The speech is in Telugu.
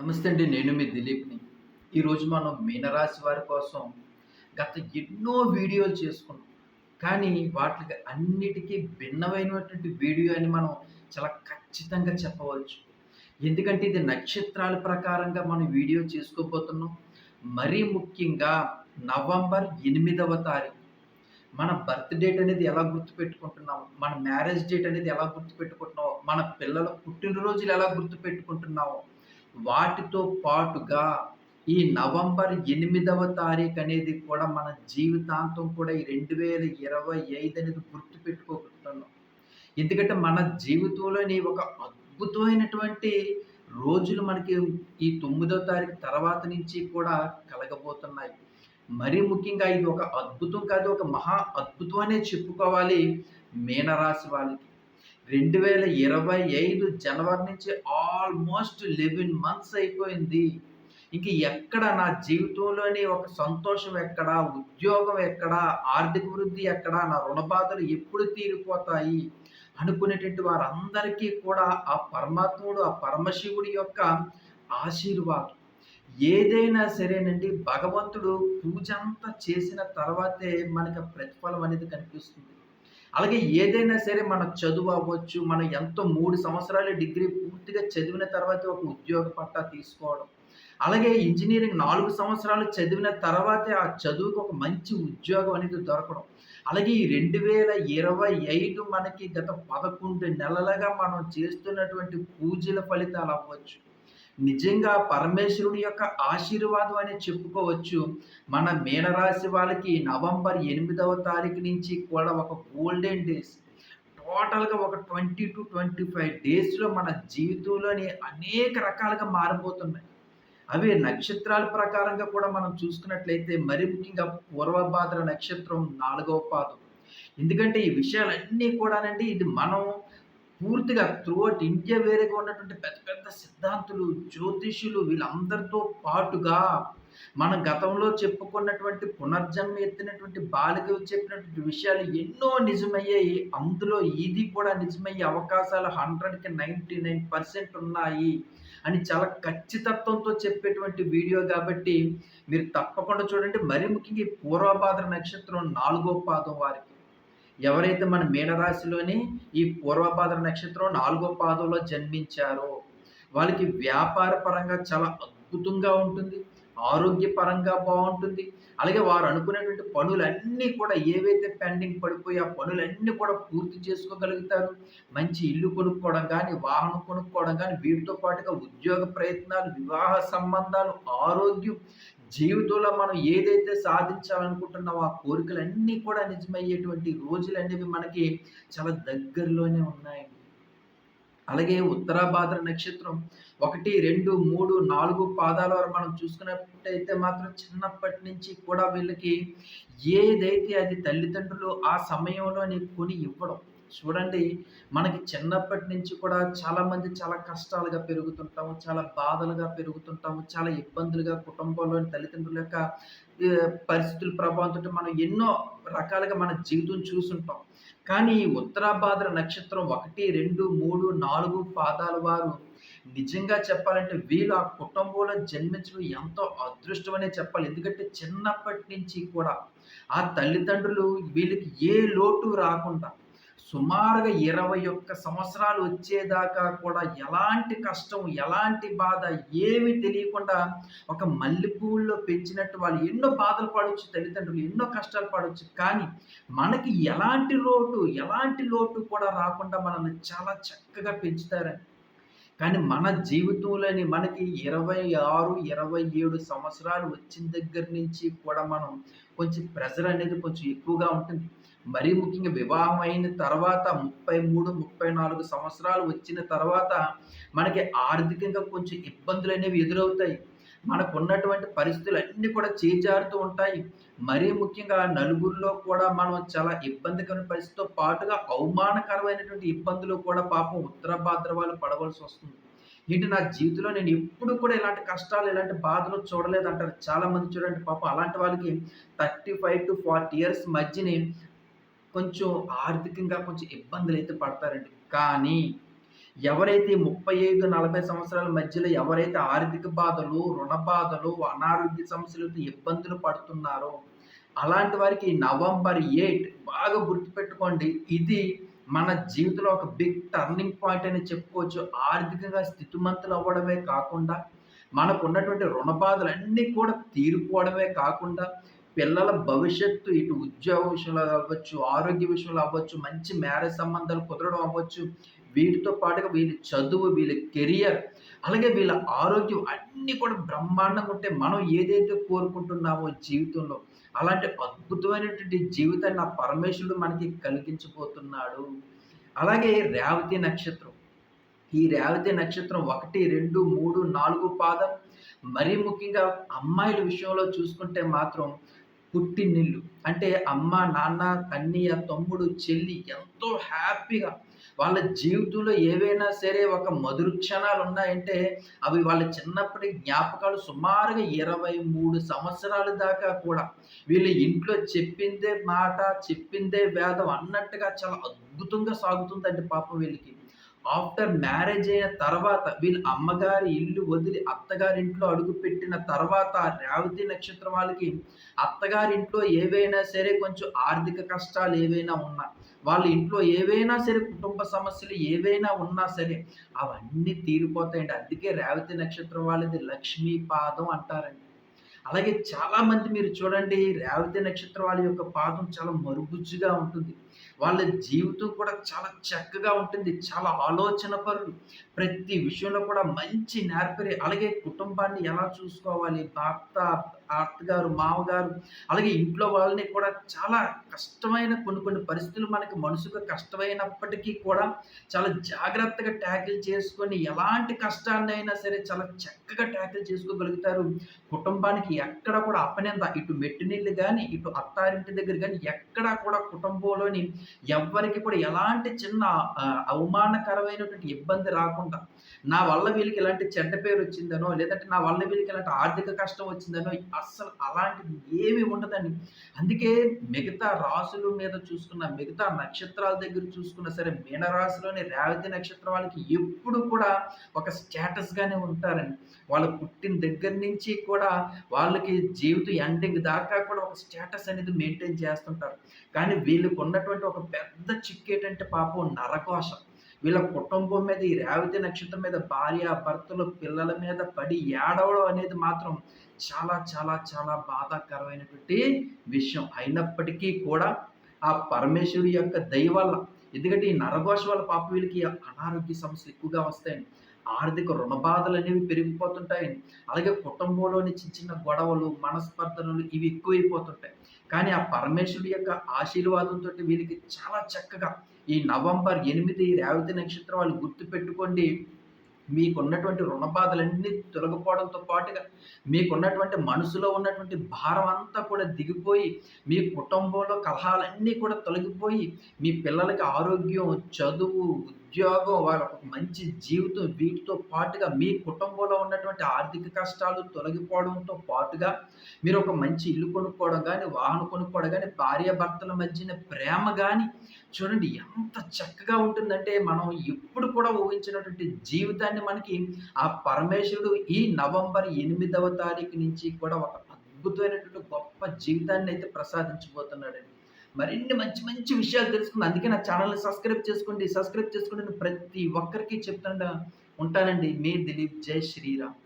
నమస్తే అండి నేను మీ దిలీప్ని. ఈరోజు మనం మీనరాశి వారి కోసం గత ఎన్నో వీడియోలు చేసుకున్నాం. కానీ వాటికి అన్నిటికీ భిన్నమైనటువంటి వీడియో అని మనం చాలా ఖచ్చితంగా చెప్పవచ్చు. ఎందుకంటే ఇది నక్షత్రాల ప్రకారంగా మనం వీడియో చేసుకోబోతున్నాం. మరీ ముఖ్యంగా నవంబర్ ఎనిమిదవ తారీఖు. మన బర్త్ డేట్ అనేది ఎలా గుర్తుపెట్టుకుంటున్నాం? మన మ్యారేజ్ డేట్ అనేది ఎలా గుర్తుపెట్టుకుంటున్నాం? మన పిల్లల పుట్టినరోజులు ఎలా గుర్తుపెట్టుకుంటున్నాము వాటితో పాటుగా ఈ నవంబర్ ఎనిమిదవ తారీఖు అనేది కూడా మన జీవితాంతం కూడా ఈ రెండు వేల ఇరవై ఐదు అనేది గుర్తుపెట్టుకోగలుగుతున్నాం. ఎందుకంటే మన జీవితంలోని ఒక అద్భుతమైనటువంటి రోజులు మనకి ఈ తొమ్మిదవ తారీఖు తర్వాత నుంచి కూడా కలగబోతున్నాయి. మరీ ముఖ్యంగా ఇది ఒక అద్భుతం కాదు ఒక మహా అద్భుతం అనే చెప్పుకోవాలి మీనరాశి వాళ్ళకి. రెండు వేల ఇరవై ఐదు జనవరి నుంచి ఆల్మోస్ట్ లెవెన్ మంత్స్ అయిపోయింది. ఇంక ఎక్కడ నా జీవితంలోని ఒక సంతోషం ఎక్కడ ఉద్యోగం ఎక్కడ ఆర్థిక వృద్ధి ఎక్కడ నా రుణ బాధలు ఎప్పుడు తీరిపోతాయి అనుకునేటువంటి వారందరికీ కూడా ఆ పరమాత్ముడు ఆ పరమశివుడి యొక్క ఆశీర్వాదం. ఏదైనా సరేనండి భగవంతుడు పూజ అంతా చేసిన తర్వాతే మనకి ప్రతిఫలం అనేది కనిపిస్తుంది. అలాగే ఏదైనా సరే మన చదువు అవ్వచ్చు మనం ఎంతో మూడు సంవత్సరాలు డిగ్రీ పూర్తిగా చదివిన తర్వాత ఒక ఉద్యోగ పట్టా తీసుకోవడం. అలాగే ఇంజనీరింగ్ నాలుగు సంవత్సరాలు చదివిన తర్వాతే ఆ చదువుకు ఒక మంచి ఉద్యోగం అనేది దొరకడం. అలాగే ఈ రెండు వేల ఇరవై ఐదు మనకి గత పదకొండు నెలలుగా మనం చేస్తున్నటువంటి పూజల ఫలితాలు అవ్వచ్చు. నిజంగా పరమేశ్వరుడి యొక్క ఆశీర్వాదం అని చెప్పుకోవచ్చు. మన మీనరాశి వాళ్ళకి నవంబర్ ఎనిమిదవ తారీఖు నుంచి కూడా ఒక గోల్డెన్ డేస్ టోటల్గా ఒక ట్వంటీ టు ట్వంటీ ఫైవ్ డేస్లో మన జీవితంలోని అనేక రకాలుగా మారిపోతున్నాయి. అవి నక్షత్రాల ప్రకారంగా కూడా మనం చూసుకున్నట్లయితే మరి ముఖ్యంగా పూర్వభాద్ర నక్షత్రం నాలుగవ పాదం. ఎందుకంటే ఈ విషయాలన్నీ కూడానండి ఇది మనం పూర్తిగా త్రూఅవుట్ ఇండియా వేరేగా ఉన్నటువంటి పెద్ద పెద్ద సిద్ధాంతులు జ్యోతిషులు వీళ్ళందరితో పాటుగా మన గతంలో చెప్పుకున్నటువంటి పునర్జన్మ ఎత్తినటువంటి బాలికలు చెప్పినటువంటి విషయాలు ఎన్నో నిజమయ్యాయి. అందులో ఇది కూడా నిజమయ్యే అవకాశాలు హండ్రెడ్కి నైంటీ నైన్ పర్సెంట్ ఉన్నాయి అని చాలా ఖచ్చితత్వంతో చెప్పేటువంటి వీడియో కాబట్టి మీరు తప్పకుండా చూడండి. మరి ముఖ్యంగా పూర్వభాద్ర నక్షత్రం నాలుగో పాదం వారికి. ఎవరైతే మన మీనరాశిలోని ఈ పూర్వపాద నక్షత్రం నాలుగో పాదంలో జన్మించారో వాళ్ళకి వ్యాపార పరంగా చాలా అద్భుతంగా ఉంటుంది ఆరోగ్యపరంగా బాగుంటుంది. అలాగే వారు అనుకునేటువంటి పనులన్నీ కూడా ఏవైతే పెండింగ్ పడిపోయి ఆ పనులన్నీ కూడా పూర్తి చేసుకోగలుగుతారు. మంచి ఇల్లు కొనుక్కోవడం కానీ వాహనం కొనుక్కోవడం కానీ వీటితో పాటుగా ఉద్యోగ ప్రయత్నాలు వివాహ సంబంధాలు ఆరోగ్యం జీవితంలో మనం ఏదైతే సాధించాలనుకుంటున్నామో ఆ కోరికలన్నీ కూడా నిజమయ్యేటువంటి రోజులు అనేవి మనకి చాలా దగ్గరలోనే ఉన్నాయి అలాగే ఉత్తరాభాద్ర నక్షత్రం ఒకటి రెండు మూడు నాలుగు పాదాల వరకు మనం చూసుకున్నట్టయితే మాత్రం చిన్నప్పటి నుంచి కూడా వీళ్ళకి ఏదైతే అది తల్లిదండ్రులు ఆ సమయంలోని కొని ఇవ్వడం చూడండి మనకి చిన్నప్పటి నుంచి కూడా చాలామంది చాలా కష్టాలుగా పెరుగుతుంటాము చాలా బాధలుగా పెరుగుతుంటాము చాలా ఇబ్బందులుగా కుటుంబంలోని తల్లిదండ్రుల యొక్క పరిస్థితుల ప్రభావంతో మనం ఎన్నో రకాలుగా మన జీవితం చూసుంటాం కానీ ఉత్తరాభాద్ర నక్షత్రం ఒకటి రెండు మూడు నాలుగు పాదాల వారు నిజంగా చెప్పాలంటే వీళ్ళు ఆ కుటుంబంలో జన్మించడం ఎంతో అదృష్టమనే చెప్పాలి. ఎందుకంటే చిన్నప్పటి నుంచి కూడా ఆ తల్లిదండ్రులు వీళ్ళకి ఏ లోటు రాకుండా సుమారుగా ఇరవై ఒక్క సంవత్సరాలు వచ్చేదాకా కూడా ఎలాంటి కష్టం ఎలాంటి బాధ ఏమి తెలియకుండా ఒక మల్లెపూల్లో పెంచినట్టు వాళ్ళు ఎన్నో బాధలు పడవచ్చు తల్లిదండ్రులు ఎన్నో కష్టాలు పడవచ్చు కానీ మనకి ఎలాంటి లోటు ఎలాంటి లోటు కూడా రాకుండా మనల్ని చాలా చక్కగా పెంచుతారని కానీ మన జీవితంలోని మనకి ఇరవై ఆరు ఇరవై ఏడు సంవత్సరాలు వచ్చిన దగ్గర నుంచి కూడా మనం కొంచెం ప్రెజర్ అనేది కొంచెం ఎక్కువగా ఉంటుంది. మరీ ముఖ్యంగా వివాహం అయిన తర్వాత ముప్పై మూడు ముప్పై నాలుగు సంవత్సరాలు వచ్చిన తర్వాత మనకి ఆర్థికంగా కొంచెం ఇబ్బందులు అనేవి ఎదురవుతాయి. మనకు ఉన్నటువంటి పరిస్థితులు అన్నీ కూడా చేజారుతూ ఉంటాయి. మరీ ముఖ్యంగా నలుగురిలో కూడా మనం చాలా ఇబ్బందికరమైన పరిస్థితితో పాటుగా అవమానకరమైనటువంటి ఇబ్బందులు కూడా పాపం ఉత్తర భాద్రవాలు వాళ్ళు పడవలసి వస్తుంది. ఏంటి నా జీవితంలో నేను ఎప్పుడు కూడా ఇలాంటి కష్టాలు ఇలాంటి బాధలు చూడలేదు అంటారు చాలా మంది చూడండి పాపం అలాంటి వాళ్ళకి thirty five to forty years మధ్యనే కొంచెం ఆర్థికంగా కొంచెం ఇబ్బందులు అయితే పడతారండి. కానీ ఎవరైతే ముప్పై ఐదు నలభై సంవత్సరాల మధ్యలో ఎవరైతే ఆర్థిక బాధలు రుణ బాధలు అనారోగ్య సమస్యలతో ఇబ్బందులు పడుతున్నారో అలాంటి వారికి నవంబర్ ఎయిట్ బాగా గుర్తుపెట్టుకోండి. ఇది మన జీవితంలో ఒక బిగ్ టర్నింగ్ పాయింట్ అని చెప్పుకోవచ్చు. ఆర్థికంగా స్థితిమంతులు అవ్వడమే కాకుండా మనకు ఉన్నటువంటి రుణ బాధలన్నీ కూడా తీరుకోవడమే కాకుండా పిల్లల భవిష్యత్తు ఇటు ఉద్యోగ విషయంలో అవ్వచ్చు ఆరోగ్య విషయంలో అవ్వచ్చు మంచి మ్యారేజ్ సంబంధాలు కుదరడం అవ్వచ్చు వీటితో పాటుగా వీళ్ళ చదువు వీళ్ళ కెరియర్ అలాగే వీళ్ళ ఆరోగ్యం అన్నీ కూడా బ్రహ్మాండంగా ఉంటే మనం ఏదైతే కోరుకుంటున్నామో జీవితంలో అలాంటి అద్భుతమైనటువంటి జీవితాన్ని ఆ పరమేశ్వరుడు మనకి కలిగించబోతున్నాడు. అలాగే రేవతి నక్షత్రం. ఈ రేవతి నక్షత్రం ఒకటి రెండు మూడు నాలుగు పాదం మరీ ముఖ్యంగా అమ్మాయిల విషయంలో చూసుకుంటే మాత్రం పుట్టినిల్లు. అంటే అమ్మ నాన్న అన్నయ్య తమ్ముడు చెల్లి ఎంతో హ్యాపీగా వాళ్ళ జీవితంలో ఏవైనా సరే ఒక మధుర క్షణాలు ఉన్నాయంటే అవి వాళ్ళ చిన్నప్పటి జ్ఞాపకాలు సుమారుగా ఇరవై మూడు సంవత్సరాల దాకా కూడా వీళ్ళ ఇంట్లో చెప్పిందే మాట చెప్పిందే వేదం అన్నట్టుగా చాలా అద్భుతంగా సాగుతుందండి పాపం వీళ్ళకి. ఆఫ్టర్ మ్యారేజ్ అయిన తర్వాత వీళ్ళ అమ్మగారి ఇల్లు వదిలి అత్తగారి ఇంట్లో అడుగు పెట్టిన తర్వాత రేవతి నక్షత్రం వాళ్ళకి అత్తగారి ఇంట్లో ఏవైనా సరే కొంచెం ఆర్థిక కష్టాలు ఏవైనా ఉన్నా వాళ్ళ ఇంట్లో ఏవైనా సరే కుటుంబ సమస్యలు ఏవైనా ఉన్నా సరే అవన్నీ తీరిపోతాయండి. అందుకే రేవతి నక్షత్రం వాళ్ళది లక్ష్మీ పాదం అంటారండి. అలాగే చాలామంది మీరు చూడండి రేవతి నక్షత్రం వాళ్ళ యొక్క పాదం చాలా మరుగుజ్జుగా ఉంటుంది. వాళ్ళ జీవితం కూడా చాలా చక్కగా ఉంటుంది. చాలా ఆలోచన పరులు. ప్రతి విషయంలో కూడా మంచి నేర్పరి. అలాగే కుటుంబాన్ని ఎలా చూసుకోవాలి? భర్త అత్తగారు మామగారు. అలాగే ఇంట్లో వాళ్ళని కూడా చాలా కష్టమైన కొన్ని కొన్ని పరిస్థితులు మనకి మనసుకు కష్టమైనప్పటికీ కూడా చాలా జాగ్రత్తగా ట్యాకిల్ చేసుకొని ఎలాంటి కష్టాన్ని అయినా సరే చాలా చక్కగా ట్యాకిల్ చేసుకోగలుగుతారు. కుటుంబానికి ఎక్కడ కూడా అపనింద. ఇటు మెట్టినీళ్ళు కానీ ఇటు అత్తారింటి దగ్గర కానీ ఎక్కడా కూడా కుటుంబంలోని ఎవ్వరికి కూడా ఎలాంటి చిన్న అవమానకరమైనటువంటి ఇబ్బంది రాకుండా నా వల్ల వీళ్ళకి ఇలాంటి చెడ్డ పేరు వచ్చిందనో లేదంటే నా వల్ల వీళ్ళకి ఇలాంటి ఆర్థిక కష్టం వచ్చిందనో అస్సలు అలాంటిది ఏమి ఉండదండి. అందుకే మిగతా రాసుల మీద చూసుకున్న మిగతా నక్షత్రాల దగ్గర చూసుకున్నా సరే మీనరాశిలోని రేవతి నక్షత్రం వాళ్ళకి ఎప్పుడు కూడా ఒక స్టేటస్గానే ఉంటారండి. వాళ్ళు పుట్టిన దగ్గర నుంచి కూడా వాళ్ళకి జీవితం ఎండింగ్ దాకా కూడా ఒక స్టేటస్ అనేది మెయింటైన్ చేస్తుంటారు. కానీ వీళ్ళకు ఉన్నటువంటి ఒక పెద్ద చిక్కేటంటే పాపం నరకోశం. వీళ్ళ కుటుంబం మీద ఈ రేవతి నక్షత్రం మీద భార్య భర్తలు పిల్లల మీద పడి ఏడవడం అనేది మాత్రం చాలా చాలా చాలా బాధాకరమైనటువంటి విషయం. అయినప్పటికీ కూడా ఆ పరమేశ్వరి యొక్క దయ వల్ల ఎందుకంటే ఈ నరఘోష వల్ల పాప వీళ్ళకి అనారోగ్య సమస్యలు ఎక్కువగా వస్తాయండి. ఆర్థిక రుణ బాధలు అనేవి పెరిగిపోతుంటాయి అలాగే కుటుంబంలోని చిన్న చిన్న గొడవలు మనస్పర్ధనలు ఇవి ఎక్కువైపోతుంటాయి. కానీ ఆ పరమేశ్వరుడి యొక్క ఆశీర్వాదంతో వీళ్ళకి చాలా చక్కగా ఈ నవంబర్ ఎనిమిది రేవతి నక్షత్రం వాళ్ళు గుర్తుపెట్టుకోండి. మీకున్నటువంటి రుణ బాధలన్నీ తొలగిపోవడంతో పాటుగా మీకున్నటువంటి మనసులో ఉన్నటువంటి భారం అంతా కూడా దిగిపోయి మీ కుటుంబంలో కలహాలన్నీ కూడా తొలగిపోయి మీ పిల్లలకి ఆరోగ్యం చదువు ఉద్యోగం వాళ్ళ ఒక మంచి జీవితం వీటితో పాటుగా మీ కుటుంబంలో ఉన్నటువంటి ఆర్థిక కష్టాలు తొలగిపోవడంతో పాటుగా మీరు ఒక మంచి ఇల్లు కొనుక్కోవడం కానీ వాహనం కొనుక్కోవడం కానీ భార్యాభర్తల మధ్యన ప్రేమ కానీ చూడండి ఎంత చక్కగా ఉంటుందంటే మనం ఎప్పుడు కూడా ఊహించినటువంటి జీవితాన్ని మనకి ఆ పరమేశ్వరుడు ఈ నవంబర్ ఎనిమిదవ తారీఖు నుంచి కూడా ఒక అద్భుతమైనటువంటి గొప్ప జీవితాన్ని అయితే ప్రసాదించబోతున్నాడండి. మరిన్ని మంచి మంచి విషయాలు తెలుసుకుంది. అందుకే నా ఛానల్ని సబ్స్క్రైబ్ చేసుకోండి సబ్స్క్రైబ్ చేసుకోండి ప్రతి ఒక్కరికి చెప్తుండ ఉంటానండి. మీ దిలీప్ జై శ్రీరామ్.